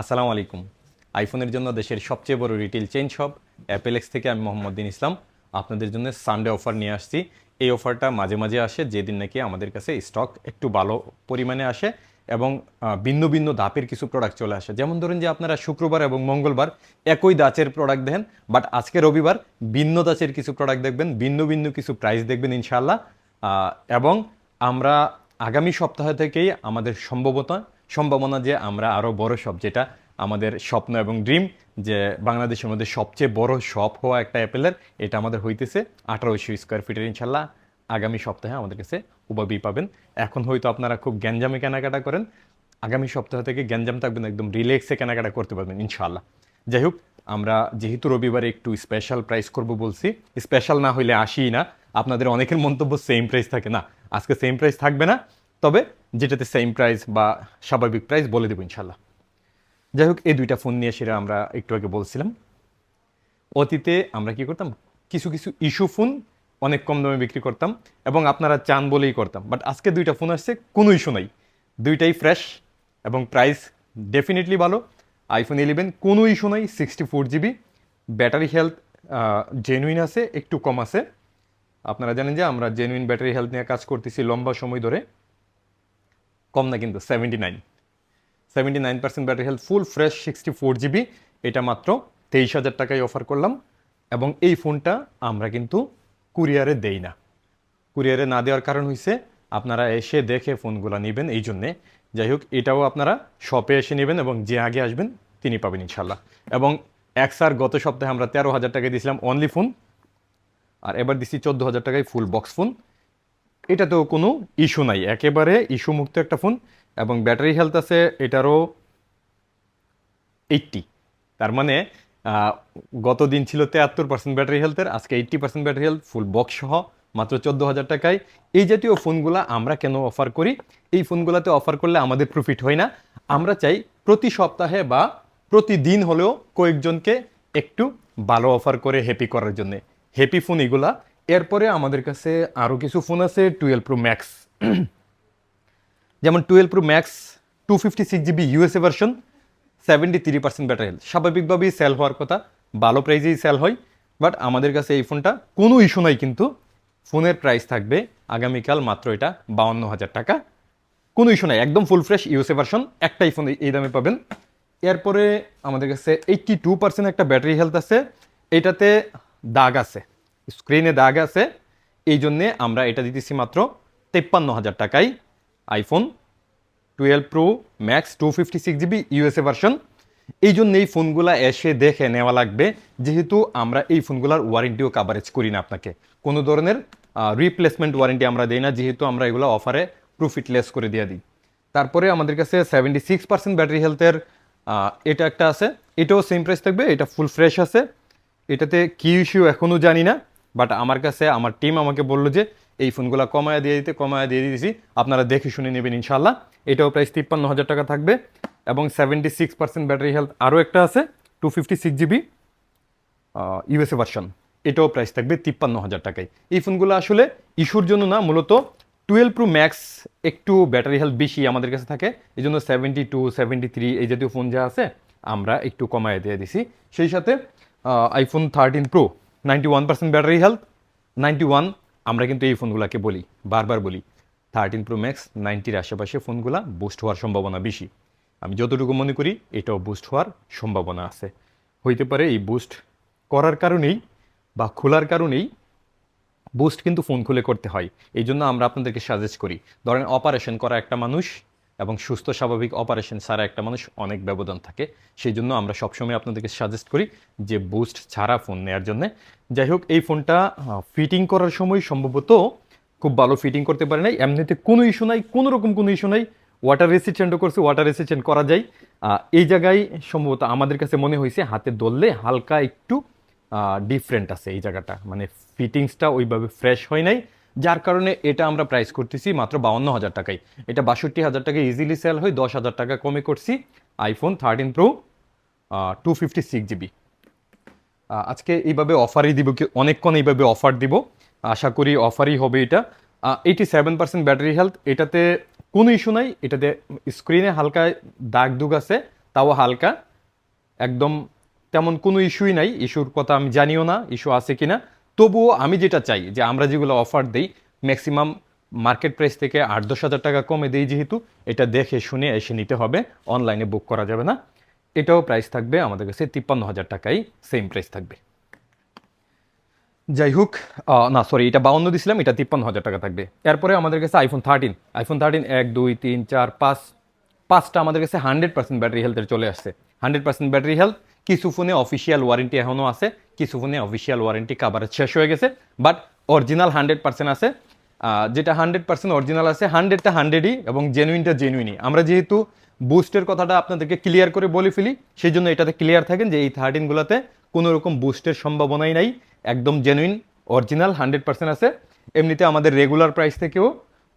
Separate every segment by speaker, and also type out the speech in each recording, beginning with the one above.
Speaker 1: আসসালামু আলাইকুম আইফোনের জন্য দেশের সবচেয়ে বড় রিটেল চেইন শপ অ্যাপেলেক্স থেকে আমি মোহাম্মদিন ইসলাম আপনাদের জন্য সানডে অফার নিয়ে আসছি এই অফারটা মাঝে মাঝে আসে যেদিন নাকি আমাদের কাছে স্টক একটু ভালো পরিমাণে আসে এবং ভিন্ন ভিন্ন ধাপের কিছু প্রোডাক্ট চলে আসে যেমন ধরুন যে আপনারা শুক্রবার এবং মঙ্গলবার একই দাঁচের প্রোডাক্ট দেন বাট আজকে রবিবার ভিন্ন দাঁচের কিছু প্রোডাক্ট দেখবেন ভিন্ন ভিন্ন কিছু প্রাইস দেখবেন ইনশাল্লাহ এবং আমরা আগামী সপ্তাহ থেকেই আমাদের সম্ভবত সম্ভাবনা যে আমরা আরও বড় শপ যেটা আমাদের স্বপ্ন এবং ড্রিম যে বাংলাদেশের মধ্যে সবচেয়ে বড় শপ হওয়া একটা অ্যাপেলের এটা আমাদের হইতেছে আঠারোশো স্কোয়ার ফিটের ইনশাল্লাহ আগামী সপ্তাহে আমাদের কাছে উপাবি পাবেন এখন হয়তো আপনারা খুব গ্যাঞ্জামে কেনাকাটা করেন আগামী সপ্তাহ থেকে গ্যাঞ্জাম থাকবেন একদম রিল্যাক্সে কেনাকাটা করতে পারবেন ইনশাল্লাহ যাই হোক আমরা যেহেতু রবিবারে একটু স্পেশাল প্রাইস করব বলছি স্পেশাল না হইলে আসি না আপনাদের অনেকের মন্তব্য সেম প্রাইস থাকে না আজকে সেম প্রাইস থাকবে না তবে যেটাতে সেম প্রাইস বা স্বাভাবিক প্রাইস বলে দেবো ইনশাল্লাহ যাই হোক এই দুইটা ফোন নিয়ে সেটা আমরা একটু আগে বলছিলাম অতীতে আমরা কি করতাম কিছু কিছু ইস্যু ফোন অনেক কম দামে বিক্রি করতাম এবং আপনারা চান বলেই করতাম বাট আজকে দুইটা ফোন আসছে কোনো ইস্যু নাই দুইটাই ফ্রেশ এবং প্রাইস ডেফিনেটলি ভালো আইফোন ইলেভেন কোনো ইস্যু নাই sixty four GB battery health genuine আছে একটু কম আছে আপনারা জানেন যে আমরা জেনুইন ব্যাটারি হেলথ নিয়ে কাজ করতেছি লম্বা সময় ধরে কম না কিন্তু seventy nine seventy nine percent battery health full fresh sixty four GB এটা মাত্র তেইশ হাজার টাকায় অফার করলাম এবং এই ফোনটা আমরা কিন্তু কুরিয়ারে দেই না কুরিয়ারে না দেওয়ার কারণ হয়েছে আপনারা এসে দেখে ফোনগুলো নেবেন এই জন্যে যাই হোক এটাও আপনারা শপে এসে নেবেন এবং যে আগে আসবেন তিনি পাবেন ইনশাল্লাহ এবং এক্সার গত সপ্তাহে আমরা তেরো হাজার টাকায় দিয়েছিলাম অনলি ফোন আর এবার দিচ্ছি চোদ্দো হাজার টাকায় ফুল বক্স ফোন এটা তো কোনো ইস্যু নাই একেবারে ইস্যু মুক্ত একটা ফোন এবং ব্যাটারি হেলথ আছে এটারও এইটটি তার মানে গত দিন ছিল তেয়াত্তর পার্সেন্ট ব্যাটারি হেলথের আজকে eighty percent battery health full box সহ মাত্র চোদ্দো হাজার টাকায় এই জাতীয় ফোনগুলো আমরা কেন অফার করি এই ফোনগুলোতে অফার করলে আমাদের প্রফিট হয় না আমরা চাই প্রতি সপ্তাহে বা প্রতিদিন হলেও কয়েকজনকে একটু ভালো অফার করে হ্যাপি করার জন্যে হ্যাপি ফোন এগুলা এরপরে আমাদের কাছে আরও কিছু ফোন আছে টুয়েলভ প্রো ম্যাক্স যেমন twelve pro max two fifty six GB USA version seventy three percent battery health স্বাভাবিকভাবেই সেল হওয়ার কথা ভালো প্রাইজেই সেল হয় বাট আমাদের কাছে এই ফোনটা কোনো ইস্যু নাই কিন্তু ফোনের প্রাইস থাকবে আগামীকাল মাত্র এটা বাউন্ন হাজার টাকা কোনো ইস্যু নাই একদম ফুল ফ্রেশ ইউএসএ ভার্সন একটাই ফোন এই দামে পাবেন এরপরে আমাদের কাছে এইট্টি টু পার্সেন্ট একটা ব্যাটারি হেলথ আছে এটাতে দাগ আছে স্ক্রিনে দাগ আছে এই জন্যে আমরা এটা দিতেছি মাত্র তেপ্পান্ন হাজার টাকাই iPhone twelve pro max two fifty six GB USA version এই জন্য এই ফোনগুলা এসে দেখে নেওয়া লাগবে যেহেতু আমরা এই ফোনগুলার ওয়ারেন্টিও কাভারেজ করি না আপনাকে কোনো ধরনের রিপ্লেসমেন্ট ওয়ারেন্টি আমরা দিই না যেহেতু আমরা এগুলো অফারে প্রফিটলেস করে দিয়ে দিই তারপরে আমাদের কাছে সেভেন্টি সিক্স পার্সেন্ট ব্যাটারি হেলথের এটা একটা আছে এটাও সেম প্রাইস থাকবে এটা ফুল ফ্রেশ আছে এটাতে কী ইস্যু এখনও জানি না বাট আমার কাছে আমার টিম আমাকে বললো যে এই ফোনগুলো কমায় দিয়ে দিতে কমায় দিয়ে দিয়েছি আপনারা দেখে শুনে নেবেন ইনশাল্লাহ এটাও প্রাইস তিপ্পান্ন হাজার টাকা থাকবে এবং seventy six percent battery health আরও একটা আছে two fifty six GB USA version এটাও প্রাইস থাকবে তিপ্পান্ন হাজার টাকায় এই ফোনগুলো আসলে ইস্যুর জন্য না মূলত টুয়েলভ প্রো ম্যাক্স একটু ব্যাটারি হেলথ বেশি আমাদের কাছে থাকে এই জন্য সেভেন্টি টু সেভেন্টি থ্রি এই জাতীয় ফোন যা আছে আমরা একটু কমায় দিয়ে দিছি সেই সাথে iPhone thirteen pro 91% one percent battery health ninety one আমরা কিন্তু এই ফোনগুলোকে বলি বারবার বলি থার্টিন প্রো ম্যাক্স নাইনটির আশেপাশে ফোনগুলো বুস্ট হওয়ার সম্ভাবনা বেশি আমি যতটুকু মনে করি এটাও বুস্ট হওয়ার সম্ভাবনা আছে হইতে পারে এই বুস্ট করার কারণেই বা খোলার কারণেই বুস্ট কিন্তু ফোন খুলে করতে হয় এই জন্য আমরা আপনাদেরকে সাজেস্ট করি ধরেন অপারেশন করা একটা মানুষ এবং সুস্থ স্বাভাবিক অপারেশন ছাড়া একটা মানুষ অনেক ব্যবধান থাকে সেই জন্য আমরা সবসময় আপনাদেরকে সাজেস্ট করি যে বুস্ট ছাড়া ফোন নেওয়ার জন্য যাই হোক এই ফোনটা ফিটিং করার সময় সম্ভবত খুব ভালো ফিটিং করতে পারে নাই এমনিতে কোনো ইস্যু নাই কোনো রকম কোনো ইস্যু নাই ওয়াটার রেসিস্ট্যান্টও করছে ওয়াটার রেসিস্ট্যান্ট করা যায় এই জায়গায় সম্ভবত আমাদের কাছে মনে হয়েছে হাতে ধরলে হালকা একটু ডিফারেন্ট আছে এই জায়গাটা মানে ফিটিংসটা ওইভাবে ফ্রেশ হয় নাই যার কারণে এটা আমরা প্রাইস করতেছি মাত্র বাউন্ন হাজার টাকায় এটা বাষট্টি হাজার টাকায় ইজিলি সেল হয় দশ হাজার টাকা কমে করছি iPhone thirteen pro two fifty six GB আজকে এইভাবে অফারই দিব কি অনেকক্ষণ এইভাবে অফার দিব আশা করি অফারই হবে এটা eighty seven percent battery health এটাতে কোনো ইস্যু নাই এটাতে স্ক্রিনে হালকা দাগ দুগ আছে তাও হালকা একদম তেমন কোনো ইস্যুই নাই ইস্যুর কথা আমি জানিও না ইস্যু আছে কি না তবুও আমি যেটা চাই যে আমরা যেগুলো অফার দিই ম্যাক্সিমাম মার্কেট প্রাইস থেকে আট দশ হাজার টাকা কমে দেই যেহেতু এটা দেখে শুনে এসে নিতে হবে অনলাইনে বুক করা যাবে না এটাও প্রাইস থাকবে আমাদের কাছে তিপ্পান্ন হাজার টাকাই সেম প্রাইস থাকবে যাই হোক না সরি এটা বাউন্ন দিছিলাম এটা তিপ্পান্ন হাজার টাকা থাকবে এরপরে আমাদের কাছে আইফোন থার্টিন আইফোন থার্টিন এক দুই তিন চার পাঁচ পাঁচটা আমাদের কাছে হান্ড্রেড পার্সেন্ট ব্যাটারি হেলথের চলে আসছে হান্ড্রেড পার্সেন্ট ব্যাটারি হেলথ কিছু ফোনে অফিসিয়াল ওয়ারেন্টি এখনও আছে কিছু ফোনে অফিসিয়াল ওয়ারেন্টি কাভারেজ শেষ হয়ে গেছে বাট অরিজিনাল হান্ড্রেড পার্সেন্ট আছে যেটা হান্ড্রেড পার্সেন্ট অরিজিনাল আছে হান্ড্রেডটা হান্ড্রেডই এবং জেনুইনটা জেনুইনই আমরা যেহেতু বুস্টের কথাটা আপনাদেরকে ক্লিয়ার করে বলে ফেলি সেই জন্য এটাতে ক্লিয়ার থাকেন যে এই থার্টিনগুলোতে কোনো রকম বুস্টের সম্ভাবনাই নাই একদম জেনুইন অরিজিনাল হান্ড্রেড পার্সেন্ট আছে এমনিতে আমাদের রেগুলার প্রাইস থেকেও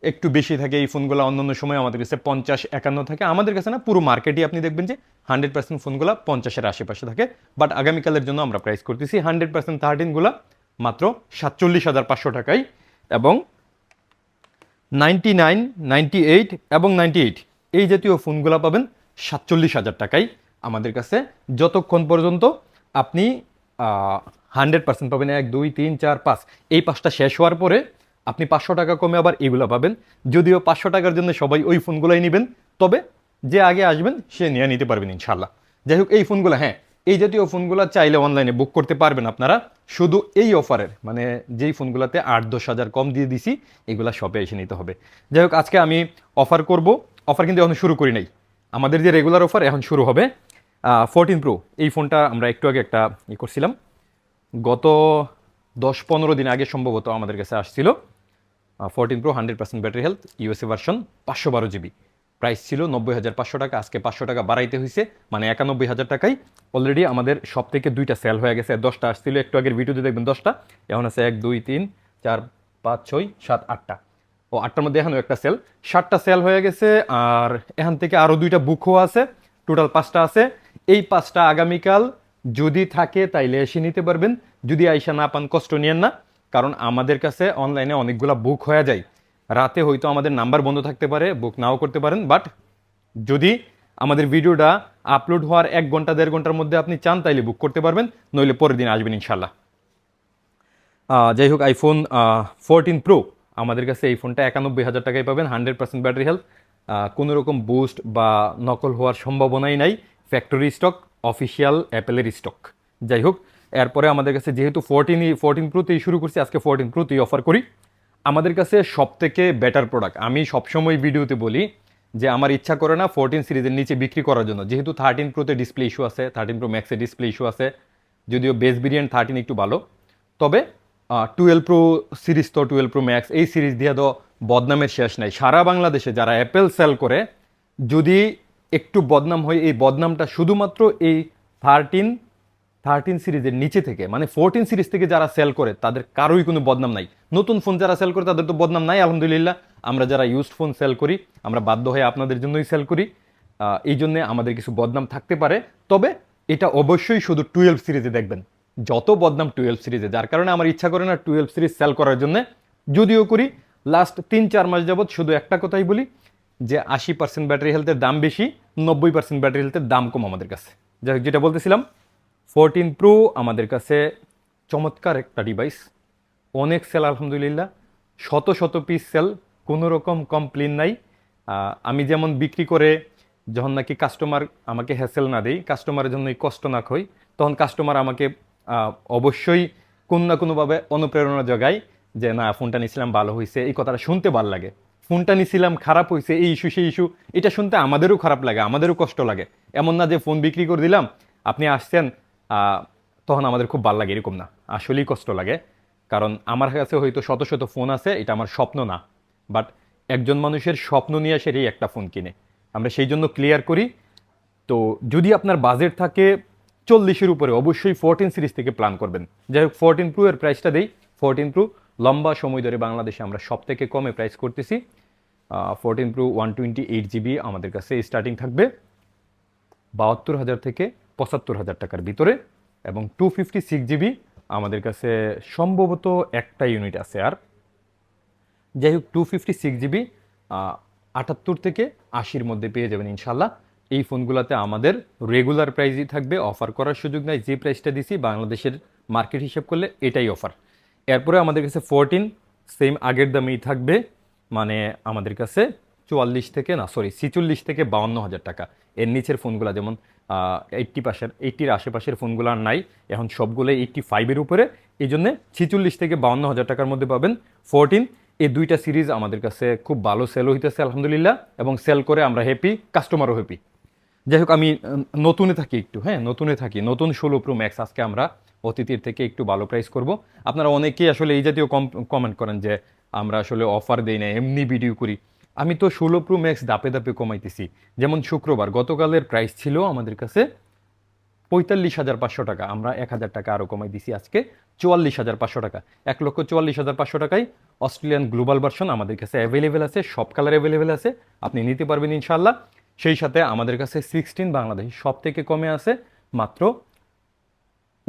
Speaker 1: একটু বেশি থাকে এই ফোনগুলো অন্য সময় আমাদের কাছে পঞ্চাশ একান্ন থাকে আমাদের কাছে না পুরো মার্কেটই আপনি দেখবেন যে হান্ড্রেড পার্সেন্ট ফোনগুলো পঞ্চাশের আশেপাশে থাকে বাট আগামীকালের জন্য আমরা প্রাইস করতেছি হান্ড্রেড পার্সেন্ট থার্টিনগুলো মাত্র সাতচল্লিশ হাজার পাঁচশো টাকায় এবং নাইনটি নাইন নাইনটি এইট এবং নাইনটি এইট এই জাতীয় ফোনগুলো পাবেন সাতচল্লিশ হাজার টাকায় আমাদের কাছে যতক্ষণ পর্যন্ত আপনি হান্ড্রেড পার্সেন্ট পাবেন এক দুই তিন চার পাঁচ এই পাঁচটা শেষ হওয়ার পরে আপনি পাঁচশো টাকা কমে আবার এগুলো পাবেন যদিও পাঁচশো টাকার জন্য সবাই ওই ফোনগুলোই নেবেন তবে যে আগে আসবেন সে নিয়ে নিতে পারবেন ইনশাল্লাহ যাই হোক এই ফোনগুলো হ্যাঁ এই জাতীয় ফোনগুলো চাইলে অনলাইনে বুক করতে পারবেন আপনারা শুধু এই অফারের মানে যেই ফোনগুলোতে আট দশ হাজার কম দিয়ে দিছি এগুলো শপে এসে নিতে হবে যাই হোক আজকে আমি অফার করব অফার কিন্তু এখন শুরু করি নাই আমাদের যে রেগুলার অফার এখন শুরু হবে ফোরটিন প্রো এই ফোনটা আমরা একটু আগে একটা ই করছিলাম গত দশ পনেরো দিন আগে সম্ভবত আমাদের কাছে আসছিল fourteen pro hundred percent battery health USA version পাঁচশো বারো জিবি প্রাইস ছিল নব্বই হাজার পাঁচশো টাকা আজকে পাঁচশো টাকা বাড়াইতে হয়েছে মানে একানব্বই হাজার টাকাই অলরেডি আমাদের সব থেকে দুইটা সেল হয়ে গেছে দশটা আসছিল একটু আগের ভিডিওতে দেখবেন দশটা এখন আছে এক দুই তিন চার পাঁচ ছয় সাত আটটা ও আটটার মধ্যে এখানেও একটা সেল সাতটা সেল হয়ে গেছে আর এখান থেকে আরও দুইটা বুকও আছে টোটাল পাঁচটা আছে এই পাঁচটা আগামীকাল যদি থাকে তাইলে এসে নিতে পারবেন যদি আইসা না পান কষ্ট নিয়েন না কারণ আমাদের কাছে অনলাইনে অনেকগুলো বুক হয়ে যায় রাতে হয়তো আমাদের নাম্বার বন্ধ থাকতে পারে বুক নাও করতে পারেন বাট যদি আমাদের ভিডিওটা আপলোড হওয়ার এক ঘন্টা দেড় ঘন্টার মধ্যে আপনি চান তাইলে বুক করতে পারবেন নইলে পরের দিন আসবেন ইনশাল্লাহ যাই হোক আইফোন ফোরটিন প্রো আমাদের কাছে এই ফোনটা একানব্বই হাজার টাকায় পাবেন হান্ড্রেড পার্সেন্ট ব্যাটারি হেলথ কোনো রকম বুস্ট বা নকল হওয়ার সম্ভাবনাই নাই ফ্যাক্টরি স্টক অফিসিয়াল অ্যাপেলের স্টক যাই হোক এরপরে আমাদের কাছে যেহেতু ফোরটিনই ফোরটিন প্রোতেই শুরু করছি আজকে ফোরটিন প্রোতেই অফার করি আমাদের কাছে সব থেকে বেটার প্রোডাক্ট আমি সবসময় ভিডিওতে বলি যে আমার ইচ্ছা করে না ফোরটিন সিরিজের নিচে বিক্রি করার জন্য যেহেতু থার্টিন প্রোতে ডিসপ্লে ইস্যু আছে থার্টিন প্রো ম্যাক্সে ডিসপ্লে ইস্যু আছে যদিও বেস ভেরিয়েন্ট থার্টিন একটু ভালো তবে টুয়েলভ প্রো সিরিজ তো টুয়েলভ প্রো ম্যাক্স এই সিরিজ দিয়ে তো বদনামের শেষ নাই সারা বাংলাদেশে যারা অ্যাপেল সেল করে যদি একটু বদনাম হয় এই বদনামটা শুধুমাত্র এই থার্টিন থার্টিন সিরিজের নিচে থেকে মানে ফোরটিন সিরিজ থেকে যারা সেল করে তাদের কারোই কোনো বদনাম নাই নতুন ফোন যারা সেল করে তাদের তো বদনাম নাই আলহামদুলিল্লাহ আমরা যারা ইউজ ফোন সেল করি আমরা বাধ্য হয়ে আপনাদের জন্যই সেল করি এই জন্যে আমাদের কিছু বদনাম থাকতে পারে তবে এটা অবশ্যই শুধু টুয়েলভ সিরিজে দেখবেন যত বদনাম টুয়েলভ সিরিজে যার কারণে আমার ইচ্ছা করে না টুয়েলভ সিরিজ সেল করার জন্য যদিও করি লাস্ট তিন চার মাস যাবৎ শুধু একটা কথাই বলি যে আশি পার্সেন্ট ব্যাটারি হেলথের দাম বেশি নব্বই পার্সেন্ট ব্যাটারি হেলথের দাম কম আমাদের কাছে যাই হোক যেটা বলতেছিলাম ফোরটিন প্রো আমাদের কাছে চমৎকার একটা ডিভাইস অনেক সেল আলহামদুলিল্লাহ শত শত পিস সেল কোনো রকম কমপ্লেন নাই আমি যেমন বিক্রি করে যখন নাকি কাস্টমার আমাকে হ্যাসেল না দেয় কাস্টমারের জন্য কষ্ট না খই তখন কাস্টমার আমাকে অবশ্যই কোন না কোনোভাবে অনুপ্রেরণা জগায় যে না ফোনটা নিয়েছিলাম ভালো হয়েছে এই কথাটা শুনতে ভালো লাগে ফোনটা নিয়েছিলাম খারাপ হয়েছে এই ইস্যু সেই ইস্যু এটা শুনতে আমাদেরও খারাপ লাগে আমাদেরও কষ্ট লাগে এমন না যে ফোন বিক্রি করে দিলাম আপনি আসছেন তখন আমাদের খুব ভাল লাগে এরকম না আসলেই কষ্ট লাগে কারণ আমার কাছে হয়তো শত শত ফোন আছে এটা আমার স্বপ্ন না বাট একজন মানুষের স্বপ্ন নিয়ে সেটাই একটা ফোন কিনে আমরা সেই জন্য ক্লিয়ার করি তো যদি আপনার বাজেট থাকে চল্লিশের উপরে অবশ্যই ফোরটিন সিরিজ থেকে প্ল্যান করবেন যাই হোক ফোরটিন প্রু এর প্রাইসটা দেই ফোরটিন প্রু লম্বা সময় ধরে বাংলাদেশে আমরা সব থেকে কমে প্রাইস করতেছি fourteen pro one twenty eight GB আমাদের কাছে স্টার্টিং থাকবে বাহাত্তর হাজার থেকে পঁচাত্তর হাজার টাকার ভিতরে এবং টু ফিফটি সিক্স জিবি আমাদের কাছে সম্ভবত একটা ইউনিট আছে আর যাই হোক টু ফিফটি সিক্স জিবি আটাত্তর থেকে আশির মধ্যে পেয়ে যাবেন ইনশাল্লাহ এই ফোনগুলোতে আমাদের রেগুলার প্রাইজই থাকবে অফার করার সুযোগ নাই যে প্রাইসটা দিছি বাংলাদেশের মার্কেট হিসেব করলে এটাই অফার এরপরে আমাদের কাছে ফোরটিন সেম আগের দামেই থাকবে মানে আমাদের কাছে চুয়াল্লিশ থেকে না সরি ছিচল্লিশ থেকে বাউন্ন হাজার টাকা এর নিচের ফোনগুলো যেমন এইটটি পাশের এইটির আশেপাশের ফোনগুলো আর নাই এখন সবগুলো এইটটি ফাইভের উপরে এই জন্যে ছিচল্লিশ থেকে বাউন্ন হাজার টাকার মধ্যে পাবেন ফোরটিন এই দুইটা সিরিজ আমাদের কাছে খুব ভালো সেল হইতেছে আলহামদুলিল্লাহ এবং সেল করে আমরা হ্যাপি কাস্টমারও হ্যাপি যাই হোক আমি নতুনে থাকি একটু হ্যাঁ নতুনে থাকি নতুন ষোলো প্রো ম্যাক্স আজকে আমরা অতিথির থেকে একটু ভালো প্রাইস করব আপনারা অনেকেই আসলে এই জাতীয় কম কমেন্ট করেন যে আমরা আসলে অফার দেই না এমনি ভিডিও করি আমি তো ষোলো প্রো ম্যাক্স দাপে দাপে কমাইতেছি যেমন শুক্রবার গতকালের প্রাইস ছিল আমাদের কাছে পঁয়তাল্লিশ হাজার পাঁচশো টাকা আমরা এক হাজার টাকা আরও কমাই দিছি আজকে চুয়াল্লিশ হাজার পাঁচশো টাকা এক লক্ষ চুয়াল্লিশ হাজার পাঁচশো টাকায় অস্ট্রেলিয়ান গ্লোবাল ভার্সন আমাদের কাছে অ্যাভেলেবেল আছে সব কালার অ্যাভেলেবেল আছে আপনি নিতে পারবেন ইনশাল্লাহ সেই সাথে আমাদের কাছে সিক্সটিন বাংলাদেশ সব থেকে কমে আছে মাত্র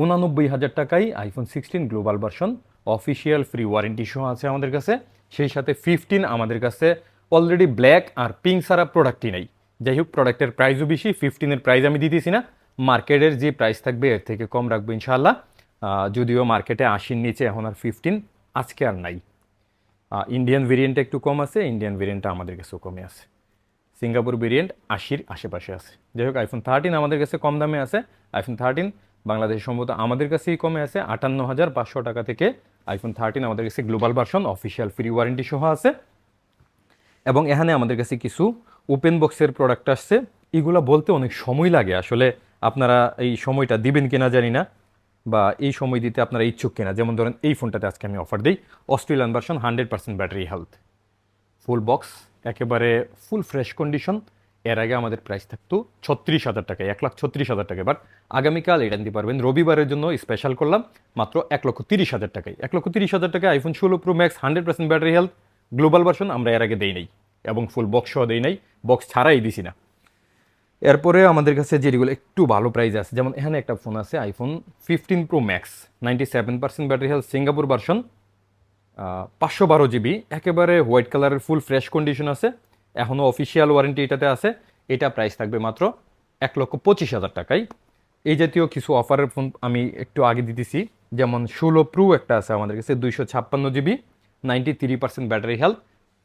Speaker 1: উনানব্বই হাজার টাকায় iPhone sixteen global version official free warranty সহ আছে আমাদের কাছে সেই সাথে ফিফটিন আমাদের কাছে অলরেডি ব্ল্যাক আর পিঙ্ক সারা প্রোডাক্টই নেই যাই হোক প্রোডাক্টের প্রাইসও বেশি ফিফটিনের প্রাইস আমি দিতেছি না মার্কেটের যে প্রাইস থাকবে এর থেকে কম রাখবো ইনশাল্লাহ যদিও মার্কেটে আশির নিচে এখন আর ফিফটিন আজকে আর নাই ইন্ডিয়ান ভেরিয়েন্ট একটু কম আছে ইন্ডিয়ান ভেরিয়েন্টটা আমাদের কাছেও কমে আছে সিঙ্গাপুর ভেরিয়েন্ট আশির আশেপাশে আছে যাই হোক আইফোন থার্টিন আমাদের কাছে কম দামে আছে আইফোন থার্টিন বাংলাদেশ সম্ভবত আমাদের কাছেই কমে আছে আটান্ন হাজার পাঁচশো টাকা থেকে আইফোন থার্টিন আমাদের কাছে global version official free warranty সহ আছে এবং এখানে আমাদের কাছে কিছু ওপেন বক্সের প্রোডাক্ট আসছে এগুলো বলতে অনেক সময় লাগে আসলে আপনারা এই সময়টা দিবেন কিনা জানি না বা এই সময় দিতে আপনারা ইচ্ছুক কিনা যেমন ধরেন এই ফোনটাতে আজকে আমি অফার দিই Australian version hundred percent battery health full box একেবারে ফুল ফ্রেশ কন্ডিশন এর আগে আমাদের প্রাইস থাকতো ছত্রিশ হাজার টাকায় এক লাখ ছত্রিশ হাজার টাকায় বাট আগামীকাল এটা নিতে পারবেন রবিবারের জন্য স্পেশাল করলাম মাত্র এক লক্ষ তিরিশ হাজার টাকায় এক লক্ষ তিরিশ হাজার টাকায় আইফোন ষোলো pro max hundred percent battery health global version আমরা এর আগে দেই নাই এবং ফুল বক্সও দেই নাই বক্স ছাড়াই দিছি না এরপরে আমাদের কাছে যেগুলো একটু ভালো প্রাইস আছে যেমন এখানে একটা ফোন আছে iPhone fifteen pro max ninety seven percent battery health Singapore version পাঁচশো বারো জিবি একেবারে হোয়াইট কালারের ফুল ফ্রেশ কন্ডিশন আছে এখনও অফিসিয়াল ওয়ারেন্টি এটাতে আছে এটা প্রাইস থাকবে মাত্র এক লক্ষ পঁচিশ হাজার টাকায় এই জাতীয় কিছু অফারের ফোন আমি একটু আগে দিতেছি যেমন ষোলো প্রু একটা আছে আমাদের কাছে দুইশো ছাপ্পান্ন GB ninety three percent battery health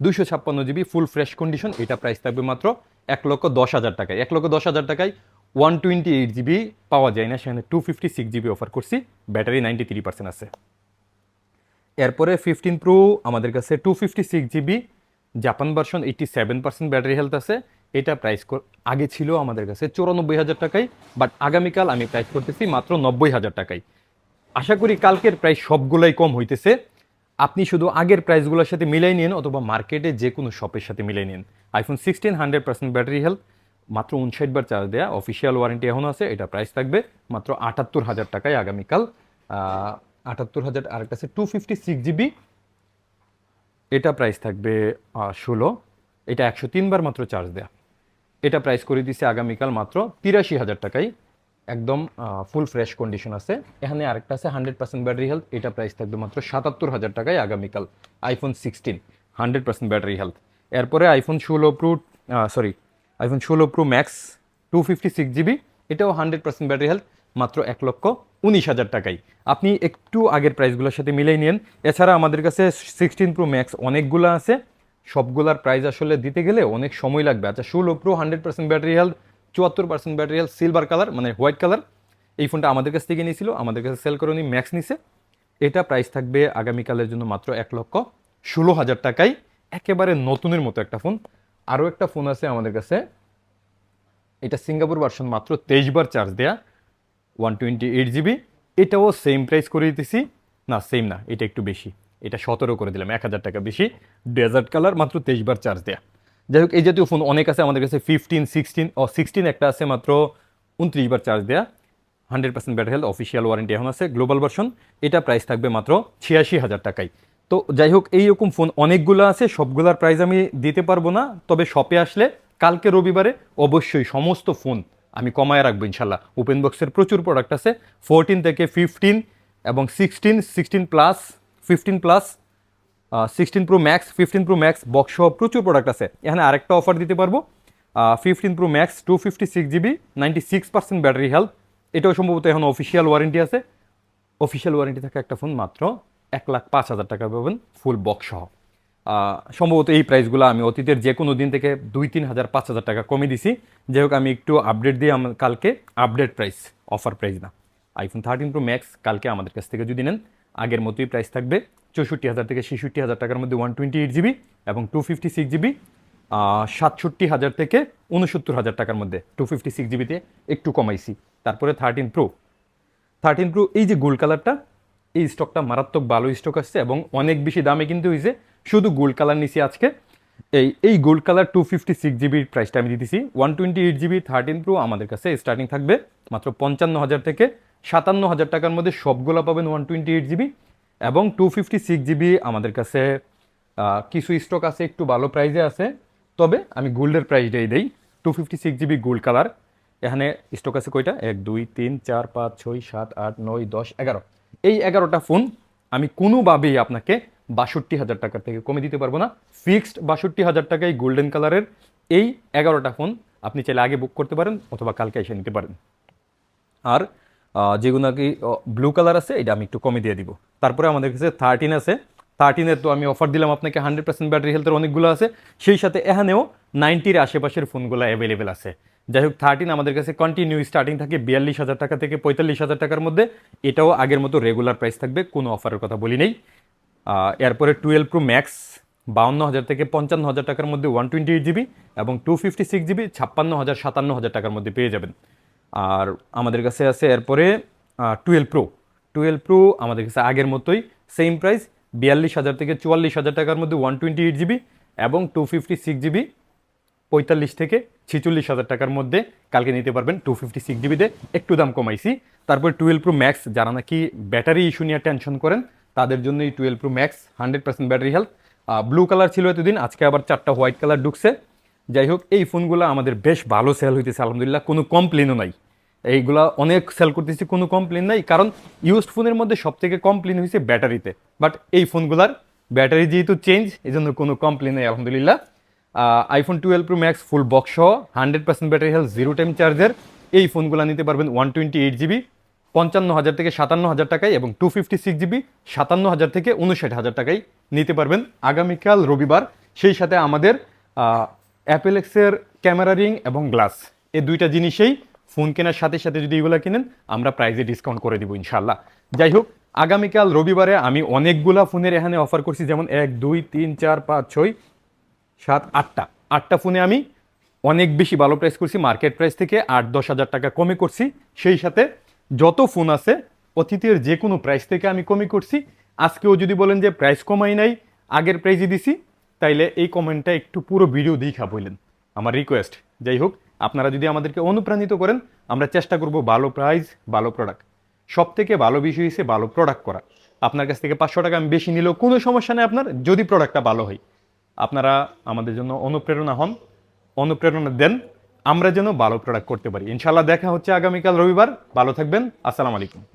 Speaker 1: দুশো ছাপ্পান্ন জিবি ফুল ফ্রেশ কন্ডিশন এটা প্রাইস থাকবে মাত্র এক লক্ষ দশ হাজার টাকায় এক লক্ষ দশ হাজার টাকায় ওয়ান টোয়েন্টি এইট জিবি পাওয়া যায় না সেখানে two fifty six GB offer করছি ব্যাটারি নাইনটি থ্রি পার্সেন্ট আছে এরপরে ফিফটিন প্রো আমাদের কাছে two fifty six GB Japan version eighty seven percent battery health আছে এটা প্রাইস আগে ছিল আমাদের কাছে চৌরানব্বই হাজার টাকায় বাট আগামীকাল আমি প্রাইস করতেছি মাত্র নব্বই হাজার টাকায় আশা করি কালকের প্রায় সবগুলাই কম হইতেছে আপনি শুধু আগের প্রাইসগুলোর সাথে মিলাই নিন অথবা মার্কেটে যে কোনো শপের সাথে মিলাই নিন iPhone sixteen hundred percent battery health মাত্র উনষাট বার চার্জ দেয়া অফিসিয়াল ওয়ারেন্টি এখন আছে এটা প্রাইস থাকবে মাত্র আটাত্তর হাজার টাকায় আগামীকাল আটাত্তর হাজার আরেকটা আছে টু ফিফটি সিক্স জিবি এটা প্রাইস থাকবে ষোলো এটা একশো তিনবার মাত্র চার্জ দেয়া এটা প্রাইস করে দিছে আগামীকাল মাত্র তিরাশি হাজার টাকায় একদম ফুল ফ্রেশ কন্ডিশন আছে এখানে আরেকটা আছে হান্ড্রেড পার্সেন্ট ব্যাটারি হেলথ এটা প্রাইস থাকবে মাত্র সাতাত্তর হাজার টাকায় আগামীকাল iPhone sixteen hundred percent battery health এরপরে আইফোন ষোলো প্রো সরি আইফোন ষোলো pro max two fifty six GB এটাও হান্ড্রেড পার্সেন্ট ব্যাটারি হেলথ মাত্র এক লক্ষ উনিশ হাজার টাকাই আপনি একটু আগের প্রাইসগুলোর সাথে মিলেই নিন এছাড়া আমাদের কাছে সিক্সটিন প্রো ম্যাক্স অনেকগুলো আছে সবগুলার প্রাইস আসলে দিতে গেলে অনেক সময় লাগবে আচ্ছা ষোলো pro hundred percent battery health চুয়াত্তর পার্সেন্ট ম্যাটেরিয়াল সিলভার কালার মানে হোয়াইট কালার এই ফোনটা আমাদের কাছ থেকে নিয়েছিল আমাদের কাছে সেল করে উনি ম্যাক্স নিছে এটা প্রাইস থাকবে আগামীকালের জন্য মাত্র এক লক্ষ ষোলো হাজার টাকায় একেবারে নতুনের মতো একটা ফোন আরও একটা ফোন আছে আমাদের কাছে এটা সিঙ্গাপুর ভার্সন মাত্র তেইশবার চার্জ দেয়া ওয়ান টোয়েন্টি এইট জিবি এটাও সেম প্রাইস করে দিতেছি না সেম না এটা একটু বেশি এটা সতেরো করে দিলাম এক হাজার টাকা বেশি ডেজার্ট কালার মাত্র তেইশবার চার্জ দেয়া যাই হোক এই জাতীয় ফোন অনেক আছে আমাদের কাছে ফিফটিন সিক্সটিন ও সিক্সটিন একটা আছে মাত্র উনত্রিশ বার চার্জ দেওয়া hundred percent battery health official warranty এখন আছে গ্লোবাল ভার্সন এটা প্রাইস থাকবে মাত্র ছিয়াশি হাজার টাকায় তো যাই হোক এইরকম ফোন অনেকগুলো আছে সবগুলোর প্রাইস আমি দিতে পারবো না তবে শপে আসলে কালকে রবিবারে অবশ্যই সমস্ত ফোন আমি কমায় রাখবো ইনশাল্লাহ ওপেন বক্সের প্রচুর প্রোডাক্ট আছে ফোরটিন থেকে ফিফটিন এবং sixteen sixteen plus fifteen plus sixteen pro max fifteen pro max box সহ প্রচুর প্রোডাক্ট আছে এখানে আরেকটা অফার দিতে পারবো fifteen pro max two fifty six GB ninety six percent battery health এটাও সম্ভবত এখন অফিসিয়াল ওয়ারেন্টি আছে অফিসিয়াল ওয়ারেন্টি থাকা একটা ফোন মাত্র এক লাখ পাঁচ হাজার টাকা পাবেন ফুল বক্স সহ সম্ভবত এই প্রাইসগুলো আমি অতীতের যে কোনো দিন থেকে দুই তিন হাজার পাঁচ হাজার টাকা কমে দিছি যাই হোক আমি একটু আপডেট দিয়ে আমার কালকে আপডেট প্রাইস অফার প্রাইস না আইফোন থার্টিন প্রো ম্যাক্স কালকে আমাদের কাছ থেকে যদি নেন আগের মতোই প্রাইস থাকবে চৌষট্টি হাজার থেকে ছেষট্টি হাজার টাকার মধ্যে ওয়ান টোয়েন্টি এইট জিবি এবং টু ফিফটি সিক্স জিবি সাতষট্টি হাজার থেকে উনসত্তর হাজার টাকার মধ্যে টু ফিফটি সিক্স জিবিতে একটু কমাইছি তারপরে থার্টিন প্রো থার্টিন প্রো এই যে গোল্ড কালারটা এই স্টকটা মারাত্মক ভালো স্টক আসছে এবং অনেক বেশি দামে কিন্তু হয়েছে শুধু গোল্ড কালার নিছি আজকে এই এই gold colour two fifty six জিবির প্রাইসটা আমি দিতেছি one twenty eight GB thirteen pro আমাদের কাছে স্টার্টিং থাকবে মাত্র পঞ্চান্ন হাজার থেকে সাতান্ন হাজার টাকার মধ্যে সবগুলো পাবেন ওয়ান টোয়েন্টি এইট জিবি এবং টু ফিফটি সিক্স জিবি আমাদের কাছে কিছু স্টক আছে একটু ভালো প্রাইজে আছে তবে আমি গোল্ডের প্রাইসটাই দিই two fifty six GB gold colour এখানে স্টক আছে কয়টা এক দুই তিন চার পাঁচ ছয় সাত আট নয় দশ এগারো এই এগারোটা ফোন আমি কোনোভাবেই আপনাকে বাষট্টি হাজার টাকা থেকে কমে দিতে পারবো না ফিক্সড বাষট্টি হাজার টাকায় গোল্ডেন কালারের এই এগারোটা ফোন আপনি চাইলে আগে বুক করতে পারেন অথবা কালকে এসে নিতে পারেন আর যেগুলো কি ব্লু কালার আছে এটা আমি একটু কমে দিয়ে দিব তারপরে আমাদের কাছে থার্টিন আছে থার্টিনের তো আমি অফার দিলাম আপনাকে হান্ড্রেড পার্সেন্ট ব্যাটারি হেলথের অনেকগুলো আছে সেই সাথে এখানেও নাইনটির আশেপাশের ফোনগুলো অ্যাভেলেবেল আছে যাই হোক থার্টিন আমাদের কাছে কন্টিনিউ স্টার্টিং থাকে বিয়াল্লিশ হাজার টাকা থেকে পঁয়তাল্লিশ হাজার টাকার মধ্যে এটাও আগের মতো রেগুলার প্রাইস থাকবে কোনো অফারের কথা বলি নেই এরপরে টুয়েলভ প্রো ম্যাক্স বাউন্ন হাজার থেকে পঞ্চান্ন হাজার টাকার মধ্যে ওয়ান টোয়েন্টি এইট জিবি এবং টু ফিফটি সিক্স জিবি ছাপ্পান্ন হাজার সাতান্ন হাজার টাকার মধ্যে পেয়ে যাবেন আর আমাদের কাছে আছে এরপরে টুয়েলভ প্রো টুয়েলভ প্রো আমাদের কাছে আগের মতোই সেম প্রাইস বিয়াল্লিশ হাজার থেকে চুয়াল্লিশ হাজার টাকার মধ্যে ওয়ান টোয়েন্টি এইট জিবি এবং টু ফিফটি সিক্স জিবি পঁয়তাল্লিশ থেকে ছিচল্লিশ হাজার টাকার মধ্যে কালকে নিতে পারবেন টু ফিফটি সিক্স জিবিতে একটু দাম কমাইছি তারপর টুয়েলভ প্রো ম্যাক্স যারা নাকি ব্যাটারি ইস্যু নিয়ে টেনশন করেন তাদের জন্য এই twelve pro max hundred percent battery health blue colour ছিল এতদিন আজকে আবার চারটা হোয়াইট কালার ঢুকছে যাই হোক এই ফোনগুলো আমাদের বেশ ভালো সেল হইতেছে আলহামদুলিল্লাহ কোনো কমপ্লেনও নাই এইগুলা অনেক সেল করতেছি কোনো কমপ্লেন নাই কারণ ইউজ ফোনের মধ্যে সব থেকে কমপ্লেন হয়েছে ব্যাটারিতে বাট এই ফোনগুলার ব্যাটারি যেহেতু চেঞ্জ এই জন্য কোনো কমপ্লেন নেই আলহামদুলিল্লাহ iPhone twelve pro max full box সহ hundred percent battery health zero time charger এই ফোনগুলো নিতে পারবেন ওয়ান টোয়েন্টি এইট জিবি পঞ্চান্ন হাজার থেকে সাতান্ন হাজার টাকায় এবং টু ফিফটি সিক্স জিবি সাতান্ন হাজার থেকে উনষাট হাজার টাকায় নিতে পারবেন আগামীকাল রবিবার সেই সাথে আমাদের অ্যাপেলেক্সের ক্যামেরা রিং এবং গ্লাস এই দুইটা জিনিসেই ফোন কেনার সাথে সাথে যদি এগুলো কিনেন আমরা প্রাইজে ডিসকাউন্ট করে দিব ইনশাল্লাহ যাই হোক আগামীকাল রবিবারে আমি অনেকগুলা ফোনের এখানে অফার করছি যেমন এক দুই তিন চার পাঁচ ছয় সাত আটটা আটটা ফোনে আমি অনেক বেশি ভালো প্রাইস করছি মার্কেট প্রাইস থেকে আট দশ হাজার টাকা কমে করছি সেই সাথে যত ফোন আছে অতীতের যে কোনো প্রাইস থেকে আমি কমে করছি আজকেও যদি বলেন যে প্রাইস কমাই নাই আগের প্রাইজই দিছি তাইলে এই কমেন্টটা একটু পুরো ভিডিও দেখা বললেন আমার রিকোয়েস্ট যাই হোক আপনারা যদি আমাদেরকে অনুপ্রাণিত করেন আমরা চেষ্টা করব ভালো প্রাইস ভালো প্রোডাক্ট সব থেকে ভালো বিষয় হিসেবে ভালো প্রোডাক্ট করা আপনার কাছ থেকে পাঁচশো টাকা আমি বেশি নিলেও কোনো সমস্যা নেই আপনার যদি প্রোডাক্টটা ভালো হয় আপনারা আমাদের জন্য অনুপ্রেরণা হন অনুপ্রেরণা দেন আমরা যেন ভালো প্রোডাক্ট করতে পারি ইনশাল্লাহ দেখা হচ্ছে আগামীকাল রবিবার ভালো থাকবেন আসসালামু আলাইকুম